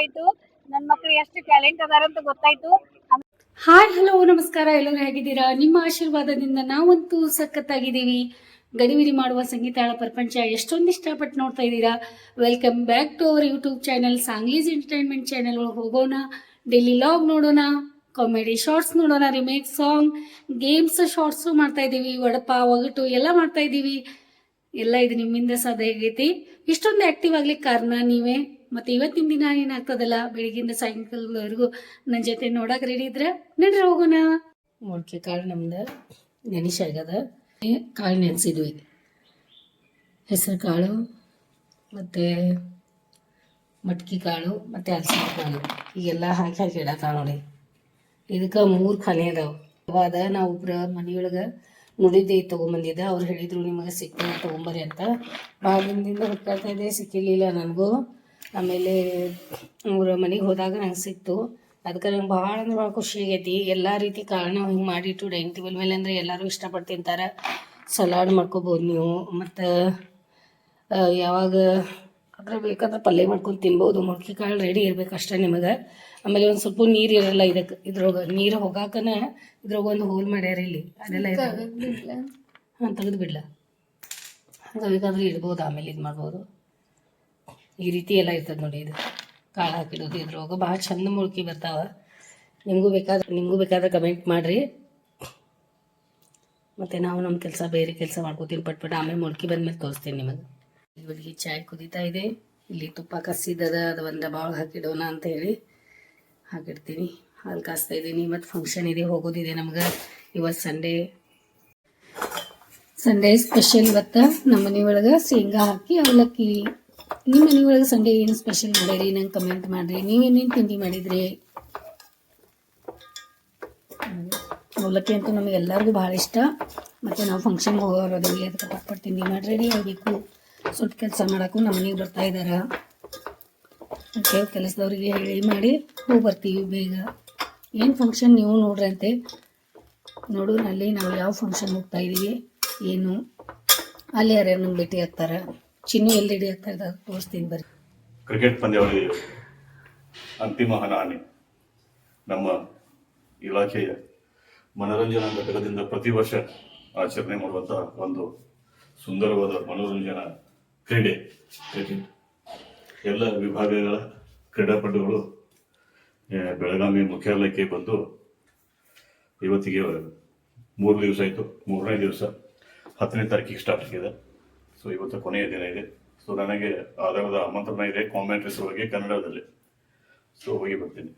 ಆಯ್ತು ನನ್ನ ಮಕ್ಳು ಎಷ್ಟು ಟ್ಯಾಲೆಂಟ್ ಅದಾರ ಅಂತ ಗೊತ್ತಾಯ್ತು. ಹಾಯ್, ಹಲೋ, ನಮಸ್ಕಾರ. ಎಲ್ಲರೂ ಹೇಗಿದ್ದೀರಾ? ನಿಮ್ಮ ಆಶೀರ್ವಾದದಿಂದ ನಾವಂತೂ ಸಖತ್ತಾಗಿದ್ದೀವಿ. ಗಡಿಬಿಡಿ ಮಾಡುವ ಸಂಗೀತಾಳ ಪ್ರಪಂಚ ಎಷ್ಟೊಂದು ಇಷ್ಟಪಟ್ಟು ನೋಡ್ತಾ ಇದ್ದೀರಾ? Welcome back to our YouTube channel ಸಾಂಗ್ಲೀಸ್ entertainment channel ಒಳಗೆ ಹೋಗೋಣ. ಡೈಲಿ ಲಾಗ್ ನೋಡೋಣ ಕಾಮಿಡಿ ಶಾರ್ಟ್ಸ್ ನೋಡೋಣ ರಿಮೇಕ್ ಸಾಂಗ್ ಗೇಮ್ಸ್ ಶಾರ್ಟ್ಸು ಮಾಡ್ತಾ ಇದ್ದೀವಿ. ವಡಪ, ಒಗಟು ಎಲ್ಲ ಮಾಡ್ತಾ ಇದ್ದೀವಿ. ಎಲ್ಲ ಇದು ನಿಮ್ಮಿಂದ ಸಾಧ್ಯ ಆಗೈತಿ. ಇಷ್ಟೊಂದು ಆಕ್ಟಿವ್ ಆಗ್ಲಿಕ್ಕೆ ಕಾರಣ ನೀವೇ. ಮತ್ತೆ ಇವತ್ತಿನ ದಿನ ಏನಾಗ್ತದಲ್ಲ? ಬೆಳಿಗ್ಗಿಂದ ಸಾಯಂಕಾಲದವರೆಗೂ ನನ್ನ ಜೊತೆ ನೋಡಕ್ ರೆಡಿ ಇದ್ರೆ? ನಡ್ರಿ ಹೋಗೋಣ. ಮೊಳಕೆ ಕಾಳು ನಮ್ದು ಆಗದ ಕಾಳು ನೆನೆಸಿದ್ವಿ. ಹೆಸರು ಕಾಳು, ಮತ್ತು ಮಟ್ಕಿ ಕಾಳು, ಮತ್ತು ಹಲಸ ಕಾಳು. ಈಗೆಲ್ಲ ಹಾಕಿ ಹಾಕಿ ಇಡಕ ನೋಡಿ. ಇದಕ್ಕೆ ಮೂರು ಖಾನೆ ಅದಾವ. ಅವಾದ ನಾವು ಒಬ್ರ ಮನೆಯೊಳಗೆ ನುಡಿದ್ದೆ, ತೊಗೊಂಬಂದಿದ್ದೆ. ಅವ್ರು ಹೇಳಿದ್ರು, ನಿಮಗೆ ಸಿಕ್ಕ ತೊಗೊಂಬರ್ರಿ ಅಂತ. ಭಾಳ ದಿನದಿಂದ ಇದೆ ಇದ್ದೆ, ಸಿಕ್ಕಿರಲಿಲ್ಲ ನನಗೂ. ಆಮೇಲೆ ಅವ್ರ ಮನೆಗೆ ಹೋದಾಗ ನಂಗೆ ಸಿಕ್ತು. ಅದಕ್ಕೆ ನಂಗೆ ಭಾಳ ಅಂದ್ರೆ ಭಾಳ ಖುಷಿ ಆಗೈತಿ. ಎಲ್ಲ ರೀತಿ ಕಾರಣ ಹಿಂಗೆ ಮಾಡಿಟ್ಟು ಡೈನಿಂಗ್ ಟೇಬಲ್ ಮೇಲೆ ಅಂದರೆ ಎಲ್ಲರೂ ಇಷ್ಟಪಟ್ಟು ತಿಂತಾರೆ. ಸಲಾಡ್ ಮಾಡ್ಕೋಬೋದು ನೀವು. ಮತ್ತು ಯಾವಾಗ ಅದ್ರ ಬೇಕಾದ್ರೆ ಪಲ್ಯ ಮಾಡ್ಕೊಂಡು ತಿನ್ಬೋದು. ಮೊಳಕೆ ಕಾಳು ರೆಡಿ ಇರ್ಬೇಕು ಅಷ್ಟೇ ನಿಮಗೆ. ಆಮೇಲೆ ಒಂದು ಸ್ವಲ್ಪ ನೀರು ಇರಲ್ಲ ಇದಕ್ಕೆ ಇದ್ರೊಳಗೆ ನೀರು ಹೋಗಾಕನ ಇದ್ರೊಳಗೆ ಒಂದು ಹೋಲ್ ಮಾಡ್ಯಾರ ಇಲ್ಲಿ. ಅದೆಲ್ಲ ಇದೆ ಹಾಂ ತೆಗೆದು ಬಿಡ್ಲ. ಹಂಗೆ ಬೇಕಾದ್ರೆ ಇಡ್ಬೋದು ಆಮೇಲೆ ಇದು ಮಾಡ್ಬೋದು. ಈ ರೀತಿ ಎಲ್ಲ ಇರ್ತದೆ ನೋಡಿ ಇದು. ಕಾಳು ಹಾಕಿಡೋದು ಇದ್ರೊಳಗೆ ಭಾಳ ಚಂದ ಮುಳುಕಿ ಬರ್ತಾವೆ. ನಿಮಗೂ ಬೇಕಾದ್ರೆ ನಿಮಗೂ ಬೇಕಾದ್ರೆ ಕಮೆಂಟ್ ಮಾಡಿರಿ. ಮತ್ತು ನಾವು ನಮ್ಮ ಕೆಲಸ ಬೇರೆ ಕೆಲಸ ಮಾಡ್ಕೋತೀವಿ, ಪಟ್ ಪಟ್ ಆಮೇಲೆ ಮುಳುಕಿ ಬಂದಮೇಲೆ ತೋರಿಸ್ತೀನಿ ನಿಮಗೆ. ಇವಳಿಗೆ ಚಾಯ್ ಕುದೀತಾ ಇದೆ. ಇಲ್ಲಿ ತುಪ್ಪ ಕಸಿದದ ಅದು ಒಂದು ಭಾಳ ಹಾಕಿಡೋಣ ಅಂತ ಹೇಳಿ ಹಾಕಿಡ್ತೀನಿ. ಹಾಲು ಕಾಸ್ತಾ ಇದ್ದೀನಿ. ಮತ್ತು ಫಂಕ್ಷನ್ ಇದೆ ಹೋಗೋದಿದೆ ನಮ್ಗೆ. ಇವತ್ತು ಸಂಡೇ ಸಂಡೇ ಸ್ಪೆಷಲ್ ಇವತ್ತು. ನಮ್ಮ ಮನೆ ಒಳಗೆ ಶೇಂಗಾ ಹಾಕಿ ಅವಲಕ್ಕಿ. ನಿಮ್ಮ ಮನೆ ಒಳಗೆ ಸಂಡೇ ಏನು ಸ್ಪೆಷಲ್ ಮಾಡಿರಿ? ನಂಗೆ ಕಮೆಂಟ್ ಮಾಡಿರಿ. ನೀವೇನೇನು ತಿಂಡಿ ಮಾಡಿದ್ರಿ? ಅವಲಕ್ಕಿ ಅಂತೂ ನಮಗೆ ಎಲ್ಲರಿಗೂ ಭಾಳ ಇಷ್ಟ. ಮತ್ತು ನಾವು ಫಂಕ್ಷನ್ಗೆ ಹೋಗೋರದೀವಿ ಅದಕ್ಕೆ ಪಟ್ಪಟ್ಟು ತಿಂಡಿ ಮಾಡಿ ರೆಡಿ ಆಗಬೇಕು. ಸ್ವಲ್ಪ ಕೆಲಸ ಮಾಡೋಕ್ಕೂ ನಮ್ಮ ಮನೆಗೆ ಬರ್ತಾ ಇದ್ದಾರೆ ಅದಕ್ಕೆ ಕೆಲಸದವ್ರಿಗೆ ಹೇಳಿ ಮಾಡಿ ಹೂ ಬರ್ತೀವಿ ಬೇಗ. ಏನು ಫಂಕ್ಷನ್ ನೀವು ನೋಡ್ರಿ ಅಂತೆ ನೋಡು ಅಲ್ಲಿ ನಾವು ಯಾವ ಫಂಕ್ಷನ್ ಹೋಗ್ತಾ ಇದ್ದೀವಿ ಏನು? ಅಲ್ಲಿ ಯಾರ್ಯಾರು ನಮ್ಗೆ ಭೇಟಿ ಆಗ್ತಾರೆ? ಚಿನ್ನು ಎಲ್ಲಿ ರೆಡಿ ತೋರಿಸ್ತೀನಿ ಬರ್ರಿ ಕ್ರಿಕೆಟ್ ಪಂದ್ಯಾವಳಿ ಅಂತಿಮ ಹಣಾಹಣಿ ನಮ್ಮ ಇಲಾಖೆಯ ಮನೋರಂಜನಾ ಘಟಕದಿಂದ ಪ್ರತಿ ವರ್ಷ ಆಚರಣೆ ಮಾಡುವಂತಹ ಒಂದು ಸುಂದರವಾದ ಮನೋರಂಜನಾ ಕ್ರೀಡೆ ಕ್ರಿಕೆಟ್ ಎಲ್ಲ ವಿಭಾಗಗಳ ಕ್ರೀಡಾಪಟುಗಳು ಬೆಳಗಾವಿ ಮುಖ್ಯಾಲಯಕ್ಕೆ ಬಂದು ಇವತ್ತಿಗೆ ಮೂರು ದಿವಸ ಆಯಿತು. ಮೂರನೇ ದಿವಸ, ಹತ್ತನೇ ತಾರೀಕಿಗೆ ಸ್ಟಾರ್ಟ್ ಆಗಿದೆ ಸೊ ಇವತ್ತು ಕೊನೆಯ ದಿನ ಇದೆ. ಸೊ ನನಗೆ ಆಧಾರದ ಆಮಂತ್ರಣ ಇದೆ ಕಾಮೆಂಟ್ರೀಸ್ ಒಳಗೆ ಕನ್ನಡದಲ್ಲಿ. ಸೊ ಹೋಗಿ ಬರ್ತೀನಿ.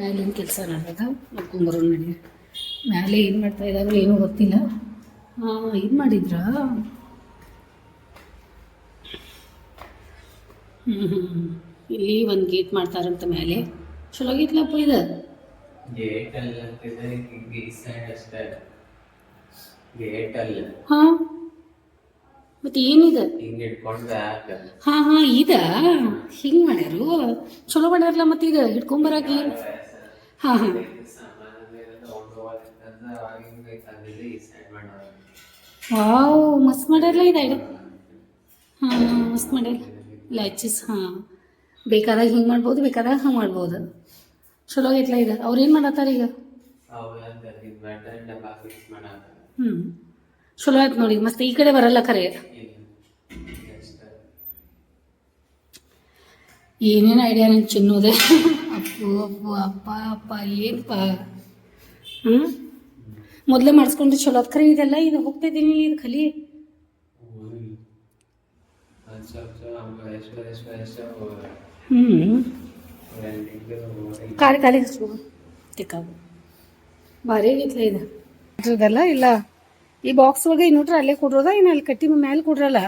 ಮ್ಯಾಲಿನ ಕೆಲಸ ನಡೆದಾಗ ನೋಡ್ಕೊಂಬರೋ ನನಗೆ ಮ್ಯಾಲೆ ಏನು ಮಾಡ್ತಾ ಇದ್ದಾರೋ ಏನೂ ಗೊತ್ತಿಲ್ಲ. ಇದು ಮಾಡಿದ್ರಾ? ಹ್ಞೂ ಹ್ಞೂ ಇಲ್ಲಿ ಒಂದು ಗೇಟ್ ಮಾಡ್ತಾರಂತ ಮೇಲೆ ಚಲೋ ಗೀತ್ಲಪ್ಪ ಇದು. ಗೇಟ್ ಅಲ್ಲ ಈ ಸೈಡ್ ಅಷ್ಟೇ. ಗೇಟ್ ಅಲ್ಲ ಹಾ. ಮತ್ತೆ ಏನಿದೆ? ಹಿಂಗ್ ಹಾ ಹಾಂ ಇದ? ಹಿಂಗೆ ಮಾಡ್ಯಾರು? ಚಲೋ ಮಾಡ್ಯಾರಲ್ಲ ಮತ್ತೆ ಈಗ ಹಿಡ್ಕೊಂಬರಾಕ ಏನು? ಹಾಂ ಹಾ. ವಾವ್ ಮಸ್ತ್ ಮಾಡ್ಯಾರಲ್ಲ ಇದು ಹಾಂ ಮಸ್ತ್ ಮಾಡ್ಯಾರ. ಲ್ಯಾಚಸ್ ಹಾಂ. ಬೇಕಾದಾಗ ಹಿಂಗೆ ಮಾಡ್ಬೋದು ಬೇಕಾದಾಗ ಹಂಗೆ ಮಾಡ್ಬೋದು. ಚಲೋ ಆಗೈತ್ಲ ಈಗ. ಅವ್ರು ಏನು ಮಾಡತ್ತಾರ ಈಗ? ಹ್ಞೂ ಚಲೋ ಆಯ್ತು ನೋಡಿ ಮಸ್ತ್ ಈ ಕಡೆ ಬರಲ್ಲ ಖರೆ ಏನೇನು ಐಡಿಯಾ ನಂಗೆ ಚಿನ್ನೋದೆ? ಅಪ್ಪು ಅಪ್ಪು ಅಪ್ಪ ಅಪ್ಪ ಏನಪ್ಪ? ಹ್ಞೂ ಮೊದಲೇ ಮಾಡಿಸ್ಕೊಂಡು ಚಲೋ ಅದ್ ಖರೆ ಇದೆಲ್ಲ ಇದು ಹೋಗ್ತಾ ಇದ್ದೀನಿ ಇದು ಖಲಿ. ಹ್ಞೂ ಖಾಲಿ ಖಾಲಿ ತಿಕ್ಕಾವು ಭಾರಿ ಆಗೈತ್ಲ ಇದು. ಇದ್ರದಲ್ಲ ಇಲ್ಲ. ಈ ಬಾಕ್ಸ್ ಒಳಗೆ ಇನ್ನೂಟ್ರ ಅಲ್ಲೇ ಕೊಡ್ರೋದ? ಏನು ಅಲ್ಲಿ ಕಟ್ಟಿ ಮೇಲೆ ಕೊಡ್ರಲ್ಲ?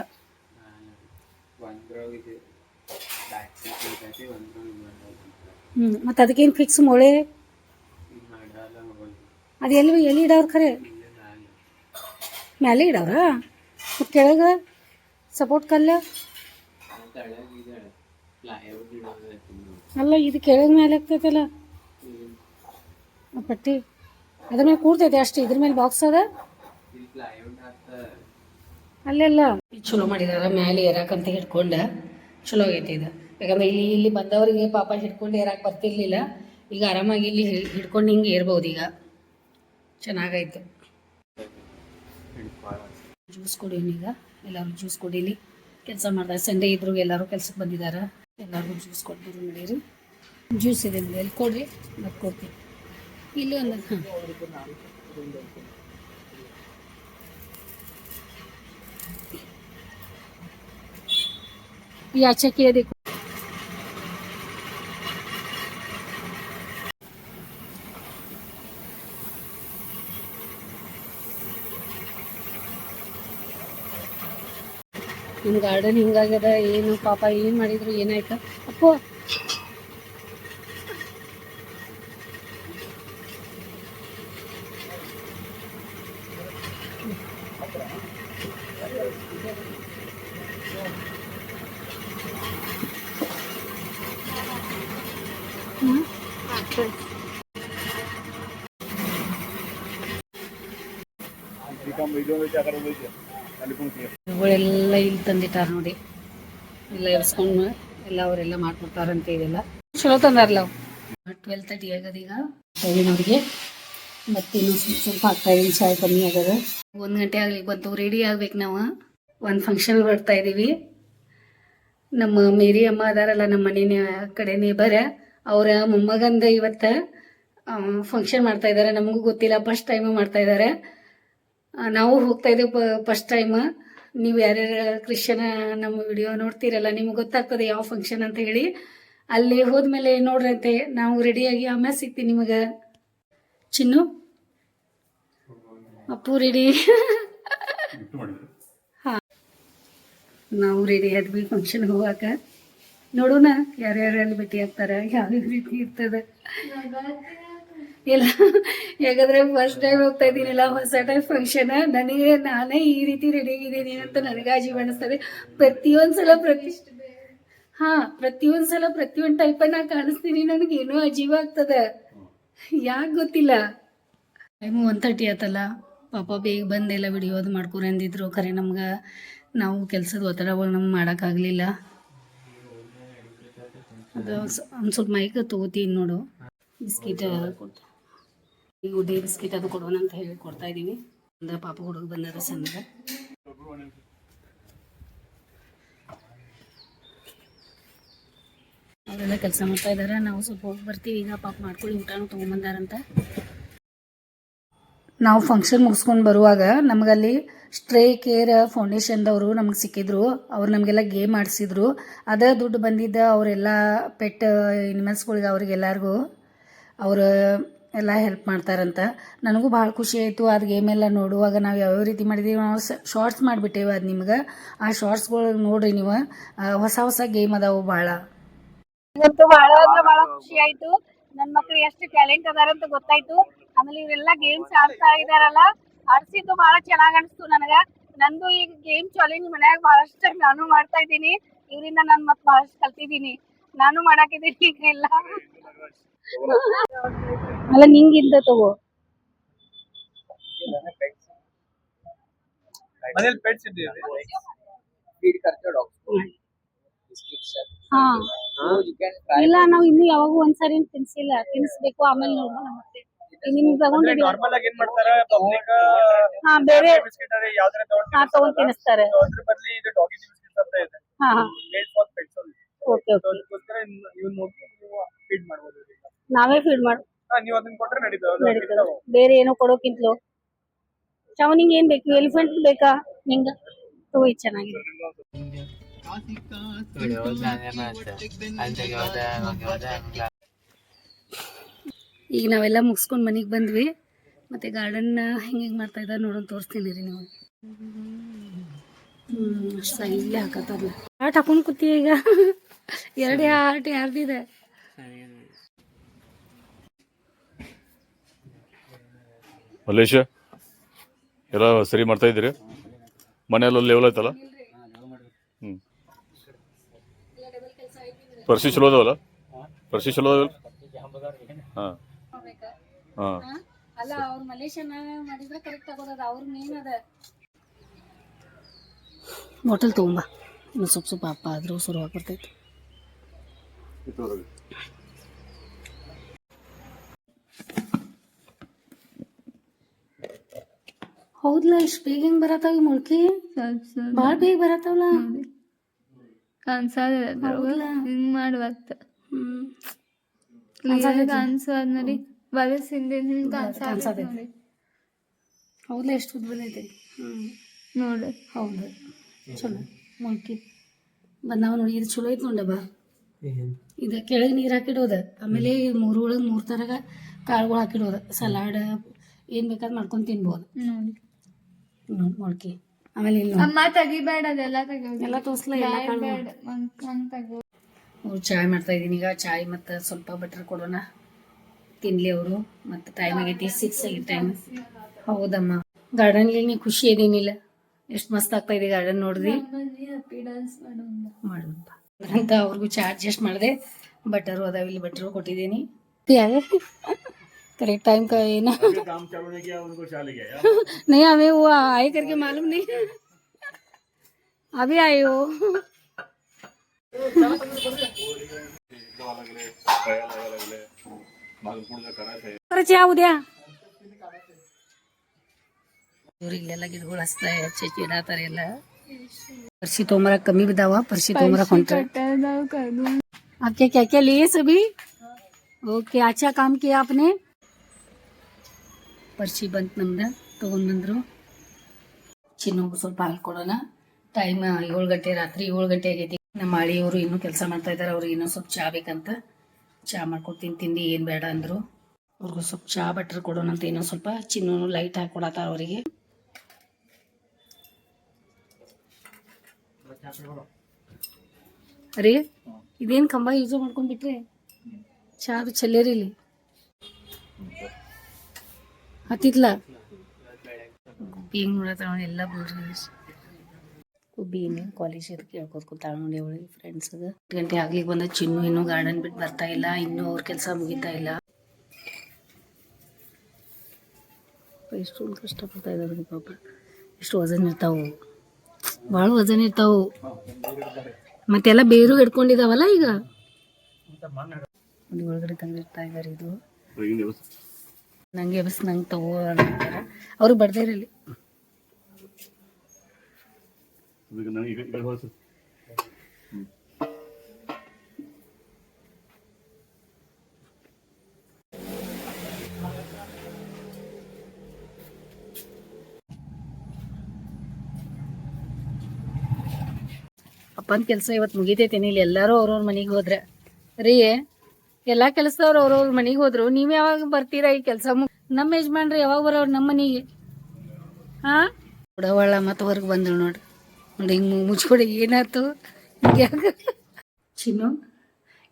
ಹ್ಞೂ ಮತ್ತು ಅದಕ್ಕೇನು ಫಿಕ್ಸ್ ಮೊಳೆ? ಅದು ಎಲ್ಲಿ ಎಲ್ಲಿ ಇಡವ್ರು ಖರೆ? ಮ್ಯಾಲೆ ಇಡವ್ರ ಮತ್ತು ಕೆಳಗೆ ಸಪೋರ್ಟ್ ಕಲ್ಲ? ಅಲ್ಲ ಇದು ಕೇಳಿದ ಮೇಲೆ ಆಗ್ತೈತಲ್ಲ? ಪಟ್ಟಿ? ಅದ್ರ ಮೇಲೆ ಕೂರ್ತೈತೆ ಅಷ್ಟೇ ಇದ್ರ ಮೇಲೆ ಬಾಕ್ಸ್ ಅದ? ಅಲ್ಲೆಲ್ಲ? ಚಲೋ ಮಾಡಿದಾರ ಮ್ಯಾಲೆ ಏರಾಕಂತ ಹಿಡ್ಕೊಂಡ ಚಲೋ ಆಗೈತಿ ಇದು. ಯಾಕಂದ್ರೆ ಇಲ್ಲಿ ಇಲ್ಲಿ ಬಂದವರಿಗೆ ಪಾಪ ಹಿಡ್ಕೊಂಡು ಏರಾಕ್ ಬರ್ತಿರ್ಲಿಲ್ಲ. ಈಗ ಆರಾಮಾಗಿ ಇಲ್ಲಿ ಹಿ- ಹಿಡ್ಕೊಂಡು ಹಿಂಗೆ ಏರ್ಬೋದು ಈಗ. ಚೆನ್ನಾಗಾಯ್ತು ಜ್ಯೂಸ್ ಕುಡಿಯೋಣ ಈಗ. ಎಲ್ಲರೂ ಜ್ಯೂಸ್ ಕುಡೀಲಿ ಕೆಲಸ ಮಾಡ್ತಾರೆ ಸಂಡೇ ಇದ್ರು ಎಲ್ಲರೂ ಕೆಲ್ಸಕ್ಕೆ ಬಂದಿದ್ದಾರೆ ಎಲ್ಲರಿಗೂ ಜ್ಯೂಸ್ ಕೊಟ್ಬಿಡ್ರಿ ಮನೆಯರಿ ಜ್ಯೂಸ್ ಇದೆ ಎಲ್ಲಿ ಕೊಡ್ರಿ ಮತ್ತೆ ಕೊಡ್ತೀನಿ ಇಲ್ಲಿ ಒಂದು ಹಾಂ ಈ ಆಚೆ ಕೇಳಿ ನಿಮ್ಮ ಗಾರ್ಡನ್ ಹಿಂಗಾಗ್ಯದ ಏನು ಪಾಪ ಏನು ಮಾಡಿದ್ರು ಏನಾಯ್ತ? ಅಪ್ಪೋ. ಇವುಗಳೆಲ್ಲ ಇಲ್ಲಿ ತಂದಿಟ್ಟಾರ ನೋಡಿ. ಎಲ್ಲ ಎಬ್ಸ್ಕೊಂಡು ಎಲ್ಲ ಅವರೆಲ್ಲ ಮಾಡ್ಕೊಡ್ತಾರಂತ ಇದೆಲ್ಲ. ಚಲೋ ತಂದಾರಲ್ಲ ಟ್ವೆಲ್ ತರ್ಟಿ ಆಗದ ಈಗ. ಅವ್ರಿಗೆ ಮತ್ತೆ ಇನ್ನೂ ಸ್ವಲ್ಪ ಸ್ವಲ್ಪ ಆಗ್ತಾ ಇದೀನಿ ಚಾಯ್ ಕಮ್ಮಿ ಆಗದ. ಒಂದು ಗಂಟೆ ಆಗ್ಲಿ ಬಂತು ರೆಡಿ ಆಗ್ಬೇಕು ನಾವು. ಒಂದು ಫಂಕ್ಷನ್ ಬರ್ತಾ ಇದೀವಿ. ನಮ್ಮ ಮೇರಿ ಅಮ್ಮ ಅದಾರಲ್ಲ ನಮ್ಮ ಮನೆ ಕಡೆ ನೇಬರ ಅವರ ಮೊಮ್ಮಗಂದ ಇವತ್ತು ಫಂಕ್ಷನ್ ಮಾಡ್ತಾ ಇದ್ದಾರೆ ನಮಗೂ ಗೊತ್ತಿಲ್ಲ ಫಸ್ಟ್ ಟೈಮ್ ಮಾಡ್ತಾ ಇದ್ದಾರೆ ನಾವು ಹೋಗ್ತಾ ಇದ್ದೇವೆ ಫಸ್ಟ್ ಟೈಮ್ ನೀವು ಯಾರ್ಯಾರು ಕ್ರಿಶ್ಚನ ನಮ್ಮ ವಿಡಿಯೋ ನೋಡ್ತೀರಲ್ಲ, ನಿಮ್ಗೆ ಗೊತ್ತಾಗ್ತದೆ ಯಾವ ಫಂಕ್ಷನ್ ಅಂತ ಹೇಳಿ. ಅಲ್ಲಿ ಹೋದ್ಮೇಲೆ ನೋಡ್ರಂತೆ, ನಾವು ರೆಡಿಯಾಗಿ ಆಮೇಲೆ ಸಿಗ್ತೀನಿ ನಿಮಗೆ. ಚಿನ್ನು? ಅಪ್ಪು ರೆಡಿ ಹಾಂ. ನಾವು ರೆಡಿ ಆದ್ವಿ ಫಂಕ್ಷನ್ ಹೋಗಾಕ. ನೋಡೋಣ ಯಾರ್ಯಾರು ಅಲ್ಲಿ ಭೇಟಿ ಆಗ್ತಾರೆ, ಯಾವ್ಯಾವ ರೀತಿ ಇರ್ತದೆ. ಇಲ್ಲ. ಯಾಕಂದ್ರೆ ಫಸ್ಟ್ ಟೈಮ್ ಹೋಗ್ತಾ ಇದ್ದೀನಿಲ್ಲ, ಹೊಸ ಟೈಮ್ ಫಂಕ್ಷನ್ ನನಗೆ, ನಾನೇ ಈ ರೀತಿ ರೆಡಿ ಆಗಿದ್ದೀನಿ ಅಂತ ನನಗೆ ಅಜೀವ ಅನಿಸ್ತದೆ. ಪ್ರತಿಯೊಂದು ಸಲ ಪ್ರತಿ ಹಾ ಪ್ರತಿಯೊಂದು ಸಲ ಪ್ರತಿಯೊಂದು ಕಾಣಿಸ್ತೀನಿ. ನನಗೆ ಏನೋ ಅಜೀವ ಆಗ್ತದೆ. ಯಾಕೆ ಗೊತ್ತಿಲ್ಲ. ಟೈಮು ಒನ್ ತರ್ಟಿ ಆತಲ್ಲ. ಪಾಪ ಬೇಗ ಬಂದೆಲ್ಲ ವಿಡಿಯೋ ಅದು ಮಾಡ್ಕೊರಿ ಅಂದಿದ್ರು. ಖರೆ ನಮ್ಗೆ ನಾವು ಕೆಲಸದ ಒತ್ತಡಗಳು ನಮ್ಗೆ ಮಾಡೋಕ್ಕಾಗಲಿಲ್ಲ ಅದು ಒಂದು ಸ್ವಲ್ಪ ಮೈಕ್ ತಗೋತೀನಿ ನೋಡು. ಬಿಸ್ಕಿಟ್ ಕೊಟ್ಟು ಈಗ ಉದ್ದಿ ಬಿಸ್ಕಿಟ್ ಅದು ಕೊಡೋಣ ಅಂತ ಹೇಳಿ ಕೊಡ್ತಾ ಇದ್ದೀವಿ. ಅಂದ್ರೆ ಪಾಪ ಹುಡುಗ ಬಂದದ ಸಣ್ಣದ ಅವರೆಲ್ಲ ಕೆಲಸ ಮಾಡ್ತಾ ಇದ್ದಾರೆ ನಾವು ಸ್ವಲ್ಪ ಹೋಗಿ ಬರ್ತೀವಿ. ಈಗ ಪಾಪ ಮಾಡ್ಕೊಳ್ಳಿ, ಊಟನೂ ತೊಗೊಂಬಂದಾರಂತ. ನಾವು ಫಂಕ್ಷನ್ ಮುಗಿಸ್ಕೊಂಡು ಬರುವಾಗ ನಮಗಲ್ಲಿ ಸ್ಟ್ರೇ ಕೇರ್ ಫೌಂಡೇಶನ್ದವರು ನಮ್ಗೆ ಸಿಕ್ಕಿದ್ರು. ಅವ್ರು ನಮಗೆಲ್ಲ ಗೇಮ್ ಆಡಿಸಿದ್ರು. ಅದೇ ದುಡ್ಡು ಬಂದಿದ್ದ ಅವರೆಲ್ಲ ಪೆಟ್ ಎನಿಮಲ್ಸ್ಗಳಿಗೆ ಅವ್ರಿಗೆಲ್ಲರಿಗೂ ಅವರು ಎಲ್ಲ ಹೆಲ್ಪ್ ಮಾಡ್ತಾರಂತ. ನನಗೂ ಭಾಳ ಖುಷಿ ಆಯಿತು. ಅದು ಗೇಮ್ ಎಲ್ಲ ನೋಡುವಾಗ ನಾವು ಯಾವ್ಯಾವ ರೀತಿ ಮಾಡಿದ್ದೀವಿ ನಾವು ಶಾರ್ಟ್ಸ್ ಮಾಡಿಬಿಟ್ಟೇವೆ ಅದು ನಿಮ್ಗೆ. ಆ ಶಾರ್ಟ್ಸ್ಗಳು ನೋಡ್ರಿ ನೀವು. ಹೊಸ ಹೊಸ ಗೇಮ್ ಅದಾವು ಭಾಳ. ಬಹಳ ಅಂದ್ರೆ ಬಹಳ ಖುಷಿ ಆಯ್ತು. ನನ್ನ ಮಕ್ಕಳು ಎಷ್ಟು ಟ್ಯಾಲೆಂಟ್ ಅದಾರ ಅಂತ ಗೊತ್ತಾಯ್ತು. ಆಮೇಲೆ ಇವರೆಲ್ಲ ಗೇಮ್ಸ್ ಆಡ್ತಾ ಇದಾರಲ್ಲ, ಆಡ್ಸಿದ್ದು ಬಹಳ ಚೆನ್ನಾಗ್ ಅನ್ಸ್ತು ನನಗ. ನಂದು ಈಗ ಗೇಮ್ ಚಾಲೆಂಜ್ ಮನ್ಯಾಗ ಬಹಳಷ್ಟು ನಾನು ಮಾಡ್ತಾ ಇದ್ದೀನಿ. ಇವರಿಂದ ನಾನು ಮತ್ತೆ ಬಹಳಷ್ಟು ಕಲ್ತಿದ್ದೀನಿ. ನಾನು ಮಾಡಾಕಿದ್ದೀನಿ ಈಗ ಎಲ್ಲ. ಅಲ್ಲ ನಿಂಗಿಂದ ತಗೋ. ಹಾ. ಇಲ್ಲ ನಾವು ಇನ್ನು ಯಾವಾಗೂ ಒಂದ್ಸರಿ ತಿನ್ಸಿಲ್ಲ. ತಿನ್ಸ್ಬೇಕು ಆಮೇಲೆ ನೋಡೋಣ ಹಾ ಬೇರೆ ಯಾವ್ದಾರ ಅಂತ ಇದೆ. ಹಾ ಇವನ್ ಫೀಡ್ ಮಾಡ್ಬೋದು ನಾವೇ ಫೀಡ್ ಮಾಡಿ ನೀವು ಅದನ್ನ ಕೊಟ್ರೆ ನಡೀತದೆ. ಬೇರೆ ಏನೋ ಕೊಡೋಕ್ಕಿಂತಲೂ. ಚವನಿಗೆ ಏನ್ ಬೇಕು? ಎಲಿಫೆಂಟ್ ಬೇಕಾ? ನಿಂಗ? ತಗೋ ಚೆನ್ನಾಗಿದೆ. ಈಗ ನಾವೆಲ್ಲ ಮುಗಿಸ್ಕೊಂಡು ಮನೆಗೆ ಬಂದ್ವಿ. ಮತ್ತೆ ಗಾರ್ಡನ್ ಹೆಂಗೆ ಹೆಂಗೆ ಮಾಡ್ತಾ ಇದ್ದಾರೆ ನೋಡೋಣ ತೋರಿಸ್ತೀನಿ ರೀ ನೀವು ಹ್ಮ್ ಅಷ್ಟು ಇಲ್ಲೇ ಹಾಕತ್ತಾರ ಆಟ ಹಾಕೊಂಡು ಕೂತಿ ಈಗ? ಎರಡೇ ಆಟ ಯಾರ್ದಿದೆ? ಮಲ್ಲೇಶ ಎಲ್ಲ ಸರಿ ಮಾಡ್ತಾ ಇದ್ದೀರಿ. ಮನೆಯಲ್ಲ ಲೆವೆಲ್ ಆಯ್ತಲ್ಲ? ಹ್ಞೂ ಪರಿಸ್ಥಿತಿ ಚಲೋ ಅದಾವಲ್ಲ? ಪರ್ಸಿ ಚಲೋ ಅದಾವಲ್ಲ? ಹಾಂ. ಹಾಂ. ಅಲ್ಲ ಅವ್ರ ಮಲೇಷನ್ ಮಾಡಿದ್ರೆ ಕರೆಕ್ಟ್ ಆಗೋದದ ಅವ್ರ ಮೇನ್ ಅದ. ಬಾಟಲ್ ತೊಗೊಂಬ. ಇನ್ನು ಸ್ವಲ್ಪ ಸ್ವಲ್ಪ ಅಪ್ಪ ಆದ್ರೂ ಶುರು ಬರ್ತೈತಿ. ಹೌದ್ಲ ಇಷ್ಟು ಬೇಗ ಹೆಂಗ್ ಬರತ್ತಾವ ಈ ಮೊಳಕೆ ಭಾಳ ಬೇಗ ಬರತ್ತಾವಲ್ಲ ಕನ್ಸಾದ ಹಿಂಗ್ ಕ್ಲಿಯರ್ ಕಾಣಿಸೋದ್ ನೋಡಿ ವಯಸ್ಸು ಹಿಂದಿನ ಹಿಂಗ್ ಕನ್ಸಾದ ಕಾಣ್ಸತೈತಿ. ನೋಡಿ ಹೌದ್ಲ ಎಷ್ಟು ಉದ್ ಬಂದೈತಿ ನೋಡಿ ಹೌದು ಚಲೋ ಮೊಳಕೆ ಬಂದಾವ ನೋಡಿ ಇದು ಚಲೋ ಐತಿ ಬಾ ಇದು ಕೆಳಗೆ ನೀರು ಹಾಕಿಡೋದ ಆಮೇಲೆ ಈ ಮೂರು ಒಳಗೆ ಮೂರು ಥರಗ ಕಾಳುಗಳು ಹಾಕಿಡೋದ ಸಲಾಡ್ ಏನು ಬೇಕಾದ್ ಮಾಡ್ಕೊಂಡು ತಿನ್ಬೋದು ನೋಡಿ ಮೊಳಕೆ. ಆಮೇಲೆ ಇಲ್ಲಿ ಅಮ್ಮ ತೆಗಿಬೇಡ ಅದೆಲ್ಲ ತೆಗಿ ಎಲ್ಲ ತೋರಿಸ್ಲ ಎಲ್ಲ ಬೇಡ ಹಂಗ್ ಹಂಗ್ ಅವ್ರು ಚಾಯ್ ಮಾಡ್ತಾ ಇದೀನಿ ಈಗ ಚಾಯ್ ಮತ್ತು ಸ್ವಲ್ಪ ಬಟರ್ ಕೊಡೋಣ. ತಿನ್ಲಿ ಅವರು. ಮತ್ತೆ ಟೈಮ್ ಆಗೈತಿ ಸಿಕ್ಸ್ ಆಗಿ ಟೈಮ್ ಹೌದಮ್ಮ. ಗಾರ್ಡನ್ಲಿ ನೀ ಖುಷಿ ಇದೀನಿಲ್ಲ ಎಷ್ಟು ಮಸ್ತ್ ಆಗ್ತಾ ಇದೆ ಗಾರ್ಡನ್ ನೋಡ್ರಿ. ಮಾಡೋಣಪ್ಪ ಅಂತ ಅವ್ರಿಗೂ ಚಾ ಅಡ್ಜಸ್ಟ್ ಮಾಡಿದೆ. ಬಟರು ಅದಾವ ಇಲ್ಲಿ ಬಟರು ಕೊಟ್ಟಿದ್ದೀನಿ. करेक्ट टाइम का है ना काम चालू नहीं किया उनको चाले गया नहीं हमें वो आए करके मालूम नहीं अभी आए हो अरे चहा उद्या ಇವ್ರಿಗೆಲ್ಲ ಗಿಡಗಳು ಹಚ್ತಾ ಹಚ್ಚಿ ಇಡಾತಾರೆ ಎಲ್ಲ ಪರ್ಸಿ ತೊಗೊಂಬರ ಕಮ್ಮಿ ಬಿದ್ದಾವ ಪರ್ಸಿ ತೊಗೊಂಬರ ಕೊಂಡ್ರೆ ಕಟ್ಟದಾವ್ ಕರ್ದು आपके क्या क्या लिए सभी ओके अच्छा काम किया आपने ಪರ್ಚಿ ಬಂತು ನಮ್ದು ತೊಗೊಂಡು ಬಂದರು. ಚಿನ್ನಗೂ ಸ್ವಲ್ಪ ಹಾಲು ಕೊಡೋಣ. ಟೈಮ್ ಏಳು ಗಂಟೆ ರಾತ್ರಿ ಏಳು ಗಂಟೆ ಆಗೈತಿ. ನಮ್ಮ ಅಳಿಯವರು ಇನ್ನೂ ಕೆಲಸ ಮಾಡ್ತಾ ಇದ್ದಾರೆ ಅವ್ರಿಗೆ ಇನ್ನೂ ಸ್ವಲ್ಪ ಚಹಾ ಬೇಕಂತ. ಚಹಾ ಮಾಡ್ಕೊಡ್ತೀನಿ, ತಿಂಡಿ ಏನು ಬೇಡ ಅಂದರು. ಅವ್ರಿಗೂ ಸ್ವಲ್ಪ ಚಹಾ ಬಟ್ರ್ ಕೊಡೋಣ ಅಂತ ಇನ್ನೂ ಸ್ವಲ್ಪ ಚಿನ್ನೂ ಲೈಟ್ ಹಾಕಿ ಕೊಡತ್ತಾರ ಅವರಿಗೆ. ಅರೇ, ಇದೇನು ಕಂಬ ಯೂಸ್ ಮಾಡ್ಕೊಂಡ್ಬಿಟ್ರೆ ಚಾದು ಚಲ್ಲೇರಿ ಇಲ್ಲಿ ಹತ್ತಿತ್ಲ? ಗುಬ್ಬಿ ಹೆಂಗ್ ನೋಡತ್ತಾಳ ನೋಡಿ ಎಲ್ಲ ಬಿಡ್ರಿ ಗುಬ್ಬಿ ಇನ್ನೇನು ಕಾಲೇಜ್ ಇದಕ್ಕೆ ಕೇಳ್ಕೊತ ಕೂತಾಳ ನೋಡಿ ಅವಳಿಗೆ ಫ್ರೆಂಡ್ಸ್ ಅದು ಗಂಟೆ ಆಗ್ಲಿಕ್ಕೆ ಬಂದ ಚಿನ್ನು ಇನ್ನು ಗಾರ್ಡನ್ ಬಿಟ್ಟು ಬರ್ತಾ ಇಲ್ಲ ಇನ್ನೂ ಅವ್ರ ಕೆಲಸ ಮುಗಿತಾ ಇಲ್ಲ. ಎಷ್ಟೊಂದು ಕಷ್ಟಪಡ್ತಾ ಇದ್ದಾರೆ ಪಾಪ. ಎಷ್ಟು ವಜನ್ ಇರ್ತಾವು? ಭಾಳ ವಜನ್ ಇರ್ತಾವು. ಮತ್ತೆಲ್ಲ ಬೇರು ಹಿಡ್ಕೊಂಡಿದಾವಲ್ಲ ಈಗ? ಒಳಗಡೆ ತಂದಿರ್ತಾ ಇದ್ದಾರೆ ಇದು. ನಂಗೆ ಬಸ್ ನಂಗೆ ತಗೋ ಅಂತಾರೆ. ಅವ್ರು ಬರ್ದೇ ಇರಲಿ. ಅಪ್ಪನ ಕೆಲಸ ಇವತ್ತು ಮುಗಿತೈತೇನಿ ಇಲ್ಲಿ ಎಲ್ಲರೂ ಅವ್ರವ್ರ ಮನೆಗೆ ಹೋದ್ರೆ. ರೀ ಎಲ್ಲ ಕೆಲಸದವ್ರು ಅವ್ರವ್ರ ಮನೆಗೆ ಹೋದ್ರು. ನೀವ್ ಯಾವಾಗ ಬರ್ತೀರಾ ಈ ಕೆಲಸ ನಮ್ಮ ಯಜಮಾನ್ರಿ ಯಾವಾಗ ಬರೋರು ನಮ್ಮ ಮನೆಗೆ? ಹಾ? ಉಡವಳ ಮತ್ತ ಹೊರಗೆ ಬಂದ್ರು ನೋಡ್ರಿ. ನೋಡಿ ಹಿಂಗೆ ಮುಚ್ಕೊಡಿ ಏನಾಯ್ತು? ಹಿಂಗ್ಯಾಕ ಚಿನ್ನು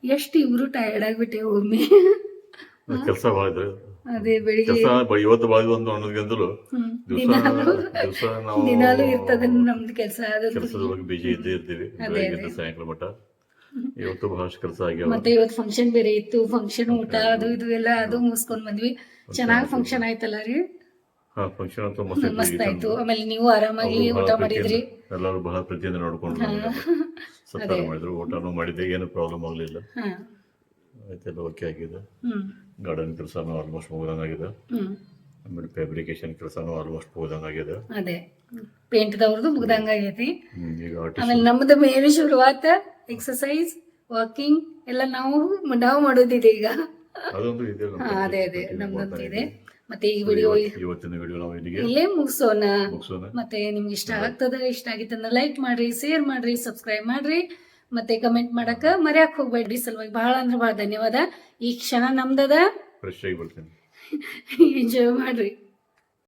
ಎಷ್ಟು ಇವರು ಟಯರ್ಡ್ ಆಗ್ಬಿಟ್ಟೆ ಒಮ್ಮೆ? ಕೆಲಸ ಅದೇ ಬೆಳಿಗ್ಗೆ ಇವತ್ತು ಬಾಗಿ ಒಂದು ಅನ್ನೋದ್ಗಿಂತಲೂ ಹ್ಮ್. ದಿನಾಲು ಇರ್ತದ ನಮ್ದು ಕೆಲಸ. ಬಿಜಿ ಇದ್ದೇ ಇರ್ತೀವಿ. ಬೆಳಗ್ಗೆಯಿಂದ ಸಾಯಂಕಾಲ ಮಟ್ಟ. ಇವತ್ತು ಬಹಳಷ್ಟು ಕೆಲಸ ಆಗ್ಯಾವ. ಮತ್ತೆ ಇವತ್ತು ಫಂಕ್ಷನ್ ಬೇರೆ ಇತ್ತು ಫಂಕ್ಷನ್ ಊಟ ಅದು ಇದು ಎಲ್ಲ ಅದು ಮುಗಿಸ್ಕೊಂಡ್ ಬಂದ್ವಿ. ಚೆನ್ನಾಗಿ ಫಂಕ್ಷನ್ ಆಯ್ತಲ್ಲ ರೀ? ಹಾ ಫಂಕ್ಷನ್ ಅಂತೂ ಮಸ್ತ್ ಆಯ್ತು. ಆಮೇಲೆ ನೀವು ಆರಾಮಾಗಿ ಊಟ ಮಾಡಿದ್ರಿ. ಎಲ್ಲರೂ ಬಹಳ ಪ್ರೀತಿಯಿಂದ ನೋಡ್ಕೊಂಡು ಸತ್ಕಾರ ಮಾಡಿದ್ರು. ಊಟನೂ ಮಾಡಿದ್ದೆ ಏನು ಪ್ರಾಬ್ಲಮ್ ಆಗಲಿಲ್ಲ. ಆಯ್ತೆಲ್ಲ ಓಕೆ ಆಗಿದೆ. ಗಾರ್ಡನ್ ಕೆಲಸನೂ ಆಲ್ಮೋಸ್ಟ್ ಮುಗ್ದಂಗಾಗಿದೆ ಹ್ಮ್. ಆಮೇಲೆ ಫ್ಯಾಬ್ರಿಕೇಶನ್ ಕೆಲಸನೂ ಆಲ್ಮೋಸ್ಟ್ ಮುಗ್ದಂಗಾಗಿದೆ ಅದೇ. ಪೇಂಟ್ದವ್ರದ್ದು ಮುಗ್ದಂಗ ಆಗೈತಿ. ಆಮೇಲೆ ನಮ್ದು ಮೇಲೆ ಶುರುವಾತ ಎಕ್ಸಸೈಸ್ ವಾಕಿಂಗ್ ಎಲ್ಲ ನಾವು ನಾವು ಮಾಡೋದಿದೆ ಈಗ. ಅದೇ ಅದೇ ನಮ್ದಂತೂ ಇದೆ. ಮತ್ತೆ ಈ ವಿಡಿಯೋ ಇವತ್ತಿನ ವಿಡಿಯೋ ನಾವು ಇಲ್ಲಿಗೆ ಇಲ್ಲೇ ಮುಗಿಸೋಣ. ಮುಗಿಸೋಣ. ಮತ್ತೆ ನಿಮ್ಗೆ ಇಷ್ಟ ಆಗ್ತದ ಇಷ್ಟ ಆಗಿತ್ತಂದ್ರೆ ಲೈಕ್ ಮಾಡ್ರಿ ಶೇರ್ ಮಾಡ್ರಿ ಸಬ್ಸ್ಕ್ರೈಬ್ ಮಾಡ್ರಿ. ಮತ್ತೆ ಕಮೆಂಟ್ ಮಾಡಕ ಮರ್ಯಾಕ್ ಹೋಗ್ಬೇಡ್ರಿ ಸಲುವಾಗಿ. ಬಹಳ ಅಂದ್ರೆ ಬಹಳ ಧನ್ಯವಾದ. ಈ ಕ್ಷಣ ನಮ್ದದ. ಫ್ರೆಶ್ ಆಗಿ ಬರ್ತೀನಿ. ಎಂಜಾಯ್ ಮಾಡ್ರಿ.